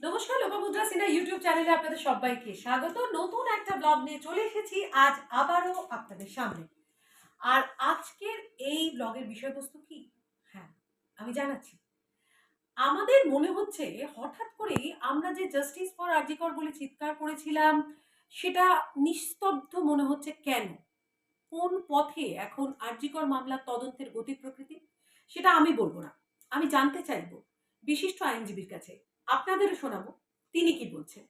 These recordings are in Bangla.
নমস্কার লোপামুদ্রা সিনহা ইউটিউব চ্যানেলে আপনাদের সবাইকে স্বাগত। নতুন একটা ব্লগ নিয়ে চলে এসেছি, আজ আবারও আপনাদের সামনে। আর আজকের এই ব্লগের বিষয়বস্তু কি? হ্যাঁ আমি জানাচ্ছি। আমাদের মনে হচ্ছে হঠাৎ করেই আমরা যে জাস্টিস ফর আর্জিকর বলে চিৎকার করেছিলাম, সেটা নিস্তব্ধ মনে হচ্ছে কেন? কোন পথে এখন আর্জিকর মামলার তদন্তের গতি প্রকৃতি সেটা আমি বলব না। আমি জানতে চাইব বিশিষ্ট আইনজীবীর কাছে। আপনাদেরও শোনাবো। তিনি কি বলছেন?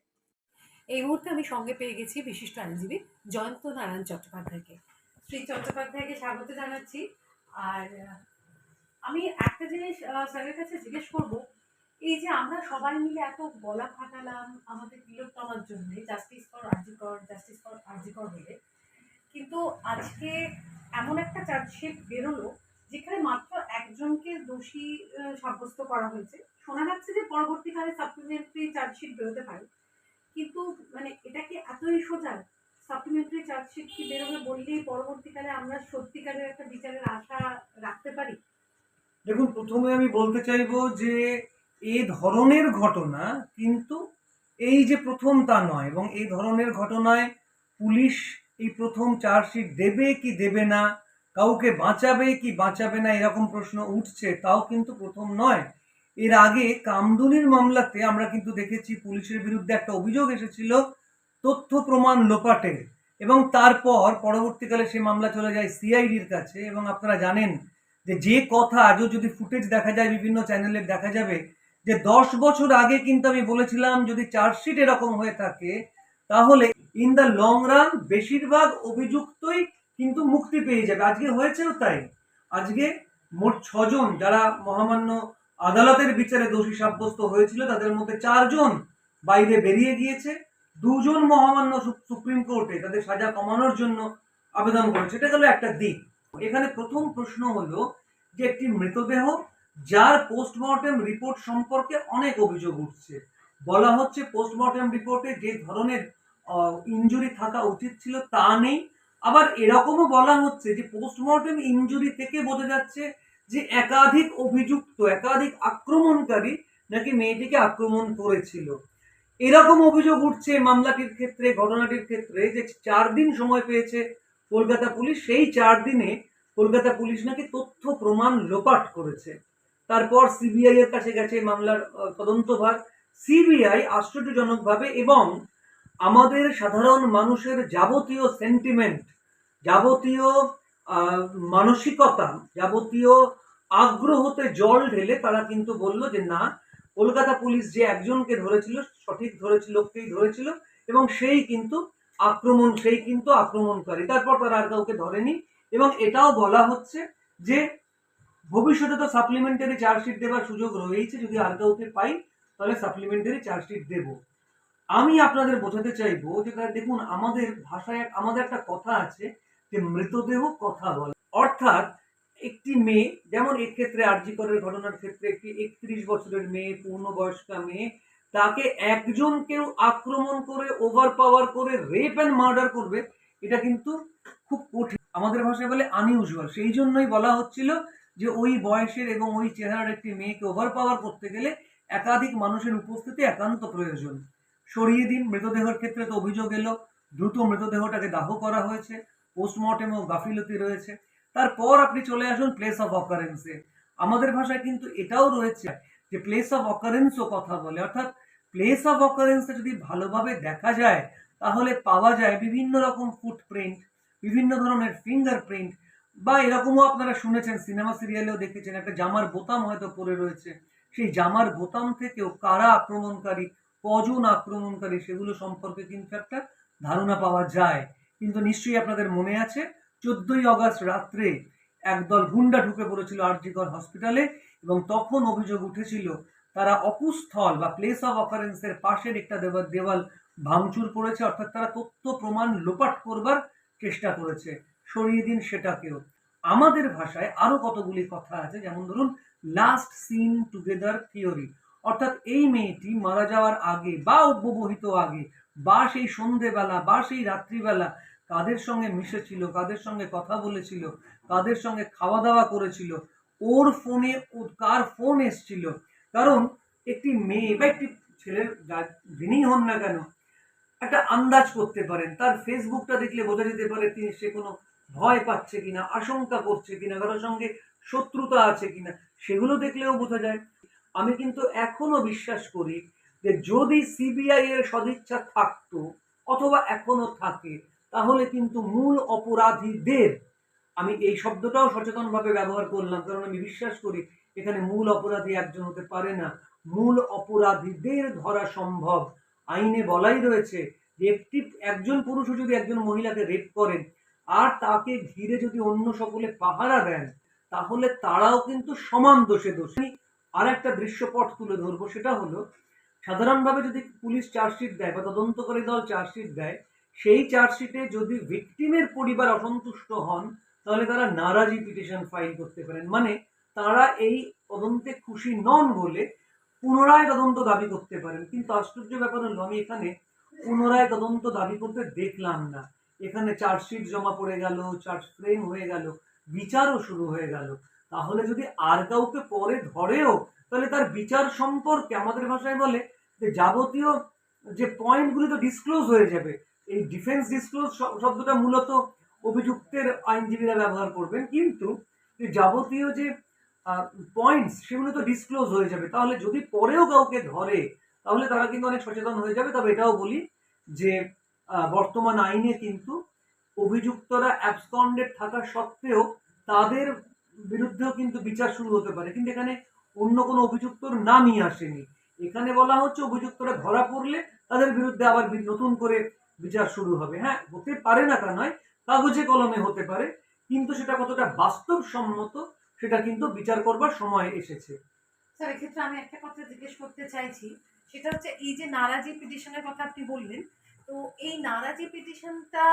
এই মুহূর্তে আমি সঙ্গে পেয়ে গেছি বিশিষ্ট আইনজীবী জয়ন্ত নারায়ণ চট্টোপাধ্যায়কে। শ্রী চট্টোপাধ্যায়কে স্বাগত জানাচ্ছি। আর আমি একটা জিনিস স্যারের কাছে জিজ্ঞেস করব, এই যে আমরা সবাই মিলে এত গলা ফাটালাম আমাদের তিলোত্তমার জন্য justice for RG Kar justice for RG Kar বলে কিন্তু আজকে এমন একটা চার্জশিট বেরোলো, যেখানে মাত্র একজনকে দোষী সাব্যস্ত করা হয়েছে। শোনা যাচ্ছে যে পরবর্তীকালে সাপ্লিমেন্টারি চার্জশিট বেরোতে পারে। কিন্তু মানে এটা কি এতই সোজা? সাপ্লিমেন্টারি চার্জশিট কি বেরোবে বললেই পরবর্তীকালে আমরা সত্যিকারের একটা বিচারের আশা রাখতে পারি? দেখুন, প্রথমে আমি বলতে চাইব যে এ ধরনের ঘটনা কিন্তু এই যে প্রথম তা নয় এবং এই ধরনের ঘটনায় পুলিশ এই প্রথম চার্জশিট দেবে কি দেবে না, কাউকে বাঁচাবে কি বাঁচাবে না এরকম প্রশ্ন উঠছে, তাও কিন্তু প্রথম নয়। এর আগে কামদুনির মামলাতে আমরা কিন্তু দেখেছি পুলিশের বিরুদ্ধে একটা অভিযোগ এসেছিল তথ্য প্রমাণ লোপাটের এবং তারপর পরবর্তীকালে সে মামলা চলে যায় সিআইডির কাছে এবং আপনারা জানেন যে যে কথা আজও যদি ফুটেজ দেখা যায় বিভিন্ন চ্যানেলে দেখা যাবে যে দশ বছর আগে কিন্তু আমি বলেছিলাম যদি চার্জশিট এরকম হয়ে থাকে, তাহলে ইন দ্য লং রান বেশিরভাগ অভিযুক্তই কিন্তু মুক্তি পেয়ে যাবে। আজকে হয়েছেও তাই। আজকে মোট ছজন যারা মহামান্য আদালতের বিচারে দোষী সাব্যস্ত হয়েছিল। তাদের মধ্যে চারজন বাইরে বেরিয়ে গিয়েছে। দুজন মহামান্য সুপ্রিম কোর্টে তাদের সাজা কমানোর জন্য আবেদন করেছে। এটা গেল একটা দিক। এখানে প্রথম প্রশ্ন হলো যে একটি মৃতদেহ যার পোস্টমর্টেম রিপোর্ট সম্পর্কে অনেক অভিযোগ উঠছে। বলা হচ্ছে পোস্টমর্টেম রিপোর্টে যে ধরনের ইনজুরি থাকা উচিত ছিল তা নেই। আবার এরকমও বলা হচ্ছে যে পোস্টমর্টেম ইনজুরি থেকে বোঝা যাচ্ছে যে একাধিক অভিযুক্ত, একাধিক আক্রমণকারী নাকি মেয়েটিকে আক্রমণ করেছিল। এরকম অভিযোগ উঠছে মামলাটির ক্ষেত্রে, ঘটনাটির ক্ষেত্রে, যে চার দিন সময় পেয়েছে কলকাতা পুলিশ, সেই চার দিনে কলকাতা পুলিশ নাকি তথ্য প্রমাণ লোপাট করেছে। তারপর সিবিআই এর কাছে গেছে মামলার তদন্তভার সিবিআই আশ্চর্যজনকভাবে এবং আমাদের সাধারণ মানুষের যাবতীয় সেন্টিমেন্ট যাবতীয় মানসিকতা, যাবতীয় আগ্রহতে জল ঢেলে তারা কিন্তু বলল যে, না, কলকাতা পুলিশ যে একজনকে ধরেছিল, সঠিক ধরেছিল, লোককেই ধরেছিল এবং সেই কিন্তু আক্রমণ, সেই কিন্তু আক্রমণকারী। তারপর তারা আর কাউকে ধরেনি এবং এটাও বলা হচ্ছে যে, ভবিষ্যতে তো সাপ্লিমেন্টারি চার্জশিট দেওয়ার সুযোগ রয়েছে যদি আর কাউকে পাই, তাহলে সাপ্লিমেন্টারি চার্জশিট দেব। আমি আপনাদের বোঝাতে চাইব যে, তাহলে দেখুন, আমাদের ভাষায়, আমাদের একটা কথা আছে যে, মৃতদেহ কথা বলে। অর্থাৎ একটি মেয়ে, যেমন এক্ষেত্রে আরজিকরের ঘটনার ক্ষেত্রে একটি একত্রিশ বছরের মেয়ে, পূর্ণবয়স্কা মেয়ে, তাকে একজন কেউ আক্রমণ করে ওভার পাওয়ার করে রেপ অ্যান্ড মার্ডার করবে, এটা কিন্তু খুব কঠিন। আমাদের ভাষায় বলে আনইউজুয়াল সেই জন্যই বলা হচ্ছিল যে ওই বয়সের এবং ওই চেহারার একটি মেয়েকে ওভার পাওয়ার করতে গেলে একাধিক মানুষের উপস্থিতি একান্ত প্রয়োজন। সরিয়ে দিন, মৃতদেহের ক্ষেত্রে তো অভিযোগ এলো, দ্রুত মৃতদেহটাকে দাহ করা হয়েছে পোস্টমর্টেম ও গাফিলতি রয়েছে। তারপর আপনি চলে আসুন প্লেস অফ অকারেন্সে আমাদের ভাষায় কিন্তু এটাও রয়েছে যে প্লেস অফ অকারেন্সও কথা বলে। অর্থাৎ প্লেস অফ অকারেন্সে যদি ভালোভাবে দেখা যায়, তাহলে পাওয়া যায় বিভিন্ন রকম ফুটপ্রিন্ট বিভিন্ন ধরনের ফিঙ্গারপ্রিন্ট বা এরকমও আপনারা শুনেছেন সিনেমা সিরিয়ালেও দেখেছেন, একটা জামার বোতাম হয়তো পড়ে রয়েছে। সেই জামার বোতাম থেকেও কারা আক্রমণকারী, কজন আক্রমণকারী, সেগুলো সম্পর্কে কিন্তু একটা ধারণা পাওয়া যায়। কিন্তু নিশ্চয়ই আপনাদের মনে আছে চোদ্দই আগস্ট রাত্রে একদল গুন্ডা ঢুকে পড়েছিল আরজিকর হসপিটালে এবং তখন অভিযোগ উঠেছিল, তারা অকুস্থল বা প্লেস অফ অকারেন্সের পাশের একটা দেওয়াল দেওয়াল ভাঙচুর করেছে, অর্থাৎ তারা তথ্য প্রমাণ লোপাট করবার চেষ্টা করেছে। সরিয়ে দিন সেটাকেও। আমাদের ভাষায় আরও কতগুলি কথা আছে, যেমন ধরুন লাস্ট সিন টুগেদার থিওরি অর্থাৎ এই মেয়েটি মারা যাওয়ার আগে বা অব্যবহিত আগে বা সেই সন্ধেবেলা বা সেই রাত্রিবেলা কাদের সঙ্গে মিশেছিল, কাদের সঙ্গে কথা বলেছিল, কাদের সঙ্গে খাওয়া দাওয়া করেছিল, ওর ফোনে কার ফোন এসছিল। কারণ একটি মেয়ে বা একটি ছেলের যা- যিনিই হন না কেন, একটা আন্দাজ করতে পারেন। তার ফেসবুকটা দেখলে বোঝা যেতে পারে তিনি সে কোনো ভয় পাচ্ছে কিনা, আশঙ্কা করছে কিনা, কারোর সঙ্গে শত্রুতা আছে কিনা, সেগুলো দেখলেও বোঝা যায়। আমি কিন্তু এখনও বিশ্বাস করি যে যদি সিবিআই এর সদিচ্ছা থাকতো, অথবা এখনও থাকে তাহলে কিন্তু মূল অপরাধীদের, আমি এই শব্দটাও সচেতনভাবে ব্যবহার করলাম, কারণ আমি বিশ্বাস করি এখানে মূল অপরাধী একজন হতে পারে না। মূল অপরাধীদের ধরা সম্ভব। আইনে বলাই রয়েছে যে একটি, একজন পুরুষও যদি একজন মহিলাকে রেপ করেন, আর তাকে ঘিরে যদি অন্য সকলে পাহারা দেন, তাহলে তারাও কিন্তু সমান দোষে দোষী। আর একটা দৃশ্যপট তুলে ধরবো, সেটা হলো, সাধারণভাবে যদি পুলিশ চার্জশিট দেয় বা তদন্তকারী দল চার্জশিট দেয় সেই চার্জশিটে যদি ভিকটিমের পরিবার অসন্তুষ্ট হন, তাহলে তারা নারাজি পিটিশন ফাইল করতে পারেন। মানে তারা এই তদন্তে খুশি নন বলে পুনরায় তদন্ত দাবি করতে পারেন। কিন্তু আশ্চর্য ব্যাপার হলো, আমি এখানে পুনরায় তদন্ত দাবি করতে দেখলাম না। এখানে চার্জশিট জমা পড়ে গেল চার্জ ফ্রেম হয়ে গেল, বিচারও শুরু হয়ে গেল। তাহলে যদি আর কাউকে পরে ধরেও, তাহলে তার বিচার সম্পর্কে আমাদের ভাষায় বলে যে যাবতীয় যে পয়েন্টগুলি তো ডিসক্লোজ হয়ে যাবে এই ডিফেন্স ডিসক্লোজ শব্দটা মূলত অভিযুক্তের আইনজীবীরা ব্যবহার করবেন। কিন্তু যাবতীয় যে পয়েন্টস সেগুলো তো ডিসক্লোজ হয়ে যাবে। তাহলে যদি পরেও কাউকে ধরে, তাহলে তারা কিন্তু অনেক সচেতন হয়ে যাবে। তবে এটাও বলি যে বর্তমান আইনে কিন্তু অভিযুক্তরা অ্যাবসকন্ডেড থাকা সত্ত্বেও তাদের বিরুদ্ধেও কিন্তু বিচার শুরু হতে পারে। কিন্তু এখানে অন্য কোনো অভিযুক্তর নামই আসেনি। এখানে বলা হচ্ছে অভিযুক্তরা ধরা পড়লে তাদের বিরুদ্ধে আবার নতুন করে বিচার শুরু হবে। হ্যাঁ হতে পারে না তা নয়, কাগজে কলমে হতে পারে, কিন্তু সেটা কতটা বাস্তবসম্মত সেটা কিন্তু বিচার করবার সময় এসেছে। স্যার, এক্ষেত্রে আমি একটা কথা জিজ্ঞেস করতে চাইছি, সেটা হচ্ছে এই যে নারাজি পিটিশনের কথা আপনি বললেন, তো এই নারাজি পিটিশনটা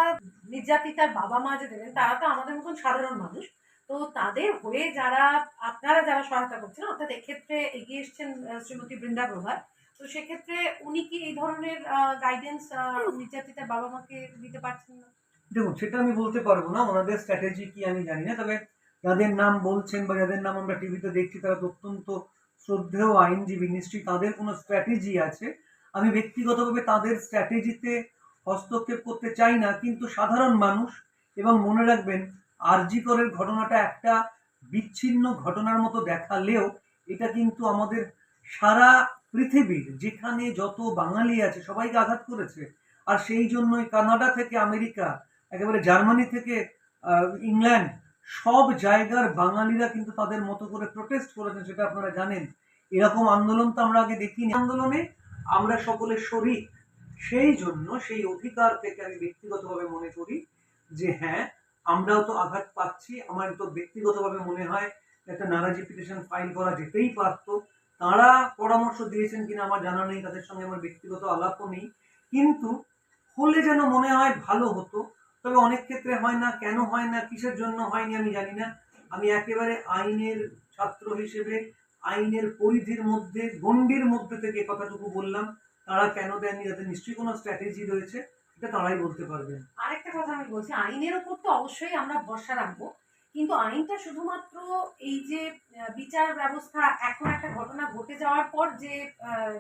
নির্যাতিতার বাবা মা যে দেবেন, তারা তো আমাদের মতন সাধারণ মানুষ, তো তাদের হয়ে যারা, আপনারা যারা সহায়তা করছেন, অর্থাৎ এক্ষেত্রে এগিয়ে এসছেন শ্রীমতী বৃন্দা প্রভাত তো সেক্ষেত্রে উনি কি এই ধরনের গাইডেন্স নির্যাতিতার বাবা মাকে দিতে পারছেন না? দেখুন, সেটা আমি বলতে পারব না। ওনাদের স্ট্র্যাটেজি কি আমি জানি না। তবে যাদের নাম বলছেন বা যাদের নাম আমরা টিভিতে দেখছি, তারা অত্যন্ত শ্রদ্ধেয় আইনজীবী। নিশ্চয়ই তাদের কোনো স্ট্র্যাটেজি আছে। আমি ব্যক্তিগতভাবে তাদের স্ট্র্যাটেজিতে হস্তক্ষেপ করতে চাই না, কিন্তু সাধারণ মানুষ এবং মনে রাখবেন আরজি করের ঘটনাটা একটা বিচ্ছিন্ন ঘটনার মতো দেখালেও এটা কিন্তু আমাদের সারা পৃথিবীর, যেখানে যত বাঙালি আছে সবাইকে আঘাত করেছে। আর সেই জন্যই কানাডা থেকে আমেরিকা, একেবারে জার্মানি থেকে ইংল্যান্ড, সব জায়গার বাঙালিরা কিন্তু তাদের মতো করে প্রোটেস্ট করেছেন সেটা আপনারা জানেন। এরকম আন্দোলন তো আমরা আগে দেখিনি। আন্দোলনে আমরা সকলে শরিক। সেই জন্য সেই অধিকার থেকে আমি ব্যক্তিগতভাবে মনে করি যে হ্যাঁ আমরাও তো আঘাত পাচ্ছি। আমার তো ব্যক্তিগতভাবে মনে হয় একটা নারাজি পিটিশন ফাইল করা যেতেই পারতো। তারা পরামর্শ দিয়েছেন কিনা আমার জানা নেই, তাদের সঙ্গে আমার ব্যক্তিগত আলাপও নেই। কিন্তু হলে যেন মনে হয় ভালো হতো, তবে অনেক ক্ষেত্রে হয় না, কেন হয় না, কিসের জন্য হয়নি আমি জানি না। আমি একেবারে আইনের ছাত্র হিসেবে, আইনের পরিধির মধ্যে, গণ্ডির মধ্যে থেকে কথাটুকু বললাম। তারা কেন দেননি? তাদের নিশ্চয়ই কোনো স্ট্র্যাটেজি রয়েছে, এটা তারাই বলতে পারবেন আরেকটা কথা আমি বলছি, আইনের ওপর তো অবশ্যই আমরা ভরসা রাখব। কিন্তু আইনটা শুধুমাত্র এই যে বিচার ব্যবস্থা, এখন একটা ঘটনা ঘটে যাওয়ার পর যে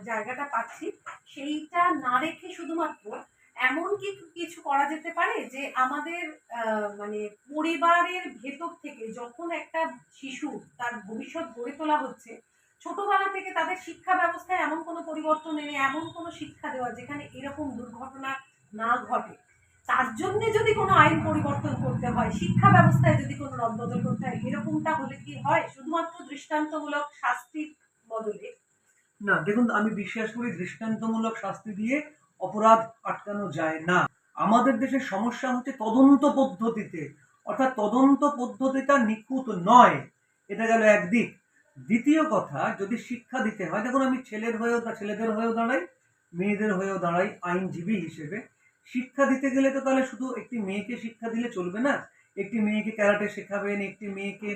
জায়গাটা পাচ্ছি, সেইটা না রেখে শুধুমাত্র এমন কি কিছু করা যেতে পারে যে আমাদের মানে পরিবারের ভেতর থেকে যখন একটা শিশু তার ভবিষ্যৎ গড়ে তোলা হচ্ছে, ছোটবেলা থেকে তাদের শিক্ষা ব্যবস্থায় এমন কোনো পরিবর্তন এনে, এমন কোনো শিক্ষা দেওয়া যেখানে এরকম দুর্ঘটনা না ঘটে। তার জন্য যদি কোনো আইন পরিবর্তন করতে হয়, শিক্ষা ব্যবস্থায় যদি কোনো রদবদল করতে হয়, এরকমটা হলে কি হয়? শুধুমাত্র দৃষ্টান্তমূলক শাস্তির বদলে? না, দেখুন, আমি বিশ্বাস করি দৃষ্টান্তমূলক শাস্তি দিয়ে অপরাধ আটকানো যায় না। আমাদের দেশের সমস্যা হচ্ছে তদন্ত পদ্ধতিতে। অর্থাৎ তদন্ত পদ্ধতিটা নিখুঁত নয়। এটা গেল একদিক দ্বিতীয় কথা, যদি শিক্ষা দিতে হয়, দেখুন, আমি ছেলের হয়েও ছেলেদের হয়েও দাঁড়াই, মেয়েদের হয়েও দাঁড়াই আইনজীবী হিসেবে শিক্ষা দিতে গেলে তো তাহলে শুধু একটি মেয়েকে শিক্ষা দিলে চলবে না। একটি মেয়েকে ক্যারাটে শেখাবেন, একটি মেয়েকে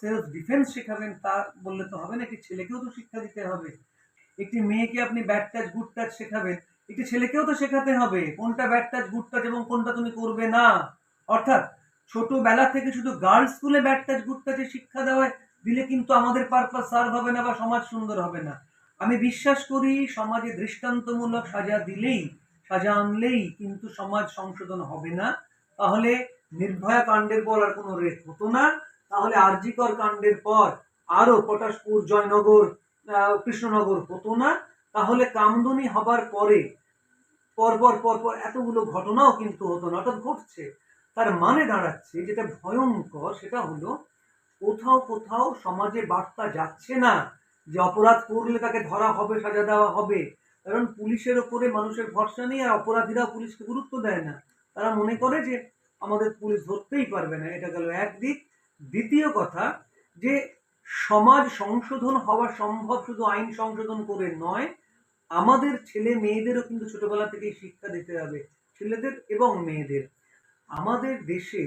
সেলফ ডিফেন্স শেখাবেন, তা বললে তো হবে না, একটি ছেলেকেও তো শিক্ষা দিতে হবে। একটি মেয়েকে আপনি ব্যাড টাচ গুড টাচ শেখাবেন, একটি ছেলেকেও তো শেখাতে হবে, কোনটা ব্যাড টাচ গুড টাচ এবং কোনটা তুমি করবে না। অর্থাৎ ছোটবেলা থেকে শুধু গার্লস স্কুলে ব্যাড টাচ গুড টাচের শিক্ষা দেওয়ায় দিলে কিন্তু আমাদের পারপাস সার্ভ হবে না বা সমাজ সুন্দর হবে না। আমি বিশ্বাস করি সমাজে দৃষ্টান্তমূলক সাজা দিলেই সাজা আনলেই কিন্তু সমাজ সংশোধন হবে না। তাহলে নির্ভয়া কাণ্ডের পর আর কোনো রেপ হতো না। তাহলে আরজিকর কাণ্ডের পর আরও পটাশপুর, জয়নগর কৃষ্ণনগর হতো না। তাহলে কামদুনি হবার পরে পরপর পরপর এতগুলো ঘটনাও কিন্তু হতো না, অর্থাৎ ঘটছে। তার মানে দাঁড়াচ্ছে, যেটা ভয়ঙ্কর, সেটা হলো কোথাও কোথাও সমাজে বার্তা যাচ্ছে না যে অপরাধ করলে তাকে ধরা হবে, সাজা দেওয়া হবে। কারণ পুলিশের ওপরে মানুষের ভরসা নেই আর অপরাধীরা পুলিশকে গুরুত্ব দেয় না। তারা মনে করে যে আমাদের পুলিশ ধরতেই পারবে না। এটা গেল একদিক দ্বিতীয় কথা, যে সমাজ সংশোধন হওয়া সম্ভব শুধু আইন সংশোধন করে নয়, আমাদের ছেলে মেয়েদেরও কিন্তু ছোটবেলা থেকেই শিক্ষা দিতে হবে, ছেলেদের এবং মেয়েদের। আমাদের দেশে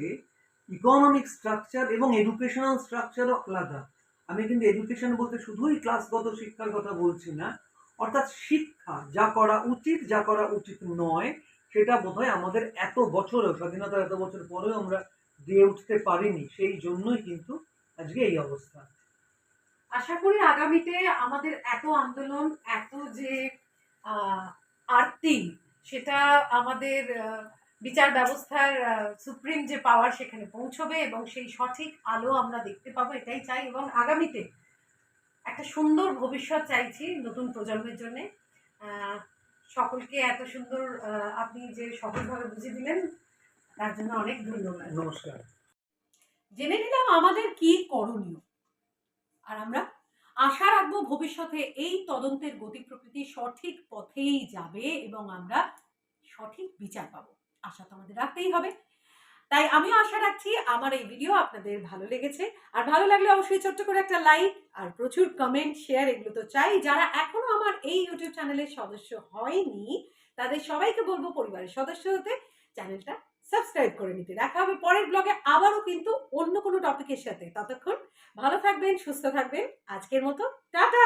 ইকোনমিক স্ট্রাকচার এবং এডুকেশনাল স্ট্রাকচারও আলাদা। আমি কিন্তু এডুকেশন বলতে শুধুই ক্লাসগত শিক্ষার কথা বলছি না অর্থাৎ শিক্ষা যা করা উচিত, যা করা উচিত নয়, সেটা বোধহয় আমাদের এত বছরেও, স্বাধীনতার এত বছর পরেও আমরা দিয়ে উঠতে পারিনি। সেই জন্যই কিন্তু আজকে এই অবস্থা। আশা করি আগামীতে আমাদের এত আন্দোলন, এত যে আরতি, সেটা আমাদের বিচার ব্যবস্থার সুপ্রিম যে পাওয়ার সেখানে পৌঁছবে এবং সেই সঠিক আলো আমরা দেখতে পাবো, এটাই চাই এবং আগামীতে একটা সুন্দর ভবিষ্যৎ চাইছি নতুন প্রজন্মের জন্য। সকলকে এত সুন্দর আপনি যে সফলভাবে বুঝিয়ে দিলেন তার জন্য অনেক ধন্যবাদ। নমস্কার। জেনে নিলাম আমাদের কি করণীয়। আর আমরা আশা রাখব ভবিষ্যতে এই তদন্তের গতি প্রকৃতি সঠিক পথেই যাবে এবং আমরা সঠিক বিচার পাবো। আশা তো আমাদের রাখতেই হবে। তাই আমিও আশা রাখছি আমার এই ভিডিও আপনাদের ভালো লেগেছে। আর ভালো লাগলে অবশ্যই ছোট্ট করে একটা লাইক আর প্রচুর কমেন্ট শেয়ার এগুলো তো চাই। যারা এখনও আমার এই ইউটিউব চ্যানেলের সদস্য হয়নি, তাদের সবাইকে বলব পরিবারের সদস্য হতে চ্যানেলটা সাবস্ক্রাইব করে নিতে। দেখা হবে পরের ব্লগে আবারও কিন্তু অন্য কোনো টপিকের সাথে। ততক্ষণ ভালো থাকবেন, সুস্থ থাকবেন। আজকের মতো, টাটা!